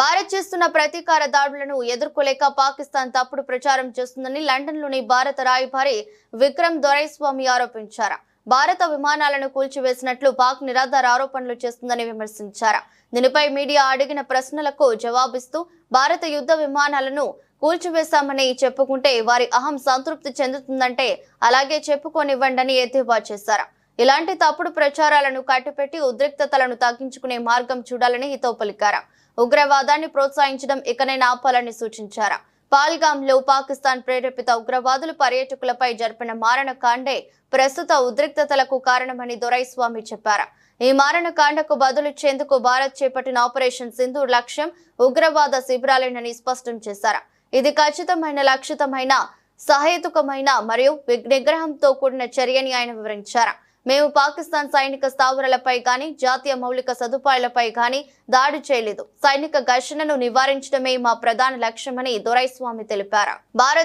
భారత్ చేస్తున్న ప్రతీకార దాడులను ఎదుర్కోలేక పాకిస్తాన్ తప్పుడు ప్రచారం చేస్తుందని లండన్లోని భారత రాయబారి విక్రమ్ దొరైస్వామి ఆరోపించారు. భారత విమానాలను కూల్చివేసినట్లు పాక్ నిరాధార ఆరోపణలు చేస్తుందని విమర్శించారు. దీనిపై మీడియా అడిగిన ప్రశ్నలకు జవాబిస్తూ భారత యుద్ధ విమానాలను కూల్చివేశామని చెప్పుకుంటే వారి అహం సంతృప్తి చెందుతుందంటే అలాగే చెప్పుకోనివ్వండని ఎద్దేవా చేశారు. ఇలాంటి తప్పుడు ప్రచారాలను కట్టిపెట్టి ఉద్రిక్తతలను తగ్గించుకునే మార్గం చూడాలని హితవు పలికారు. ఉగ్రవాదాన్ని ప్రోత్సహించడం ఇకనైనా ఆపాలని సూచించారు. పాల్గాంలో పాకిస్తాన్ ప్రేరేపిత ఉగ్రవాదులు పర్యాటకులపై జరిపిన మారణకాండే ప్రస్తుత ఉద్రిక్తతలకు కారణమని దొరైస్వామి చెప్పారు. ఈ మారణకాండకు బదులిచ్చేందుకు భారత్ చేపట్టిన ఆపరేషన్ సింధు లక్ష్యం ఉగ్రవాద శిబిరాలేనని స్పష్టం చేశారు. ఇది ఖచ్చితమైన లక్షితమైన సహేతుకమైన మరియు విగ్- నిగ్రహంతో కూడిన చర్యని ఆయన వివరించారు. మేము పాకిస్తాన్ సైనిక స్థావరాలపై గాని జాతీయ మౌలిక సదుపాయాలపై గాని దాడి చేయలేదు. సైనిక ఘర్షణను నివారించడమే మా ప్రధాన లక్ష్యమని దొరైస్వామి తెలిపారు. భారత్